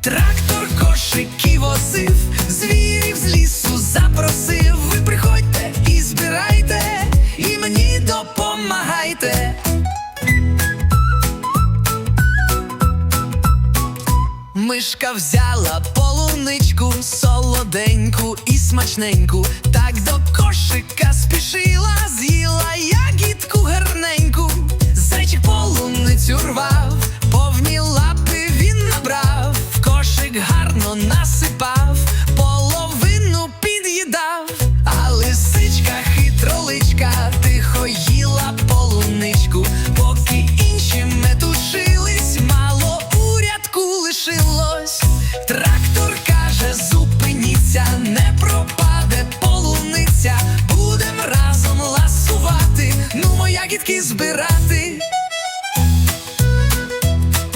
Трактор кошики возив, звірів з лісу запросив. Ви приходьте і збирайте, і мені допомагайте. Мишка взяла полуничку, солоденьку і смачненьку, так до кошика спішила, з'їла ягідку Ну моя ягідки збирати,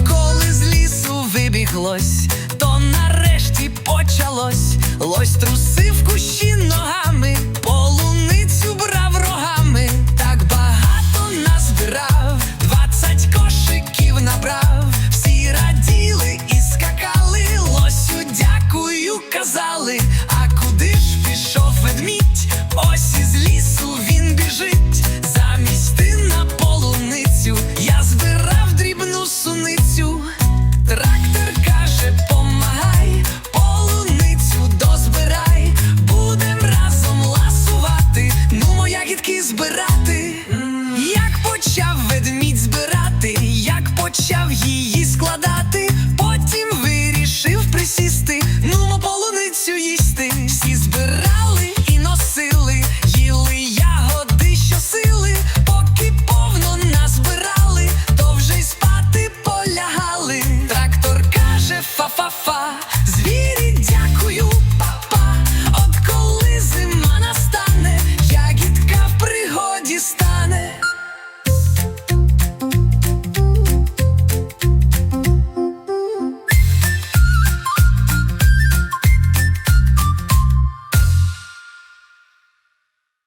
коли з лісу вибіглось, то нарешті почалось, лось трусив кущі ногами, полуницю брав рогами, так багато назбирав, двадцять кошиків набрав, всі раділи і скакали, лосю, дякую, казали, а куди ж пішов ведмідь? Ось із лісу він біжить. грати, як почав ведмідь збирати, як почав її складати.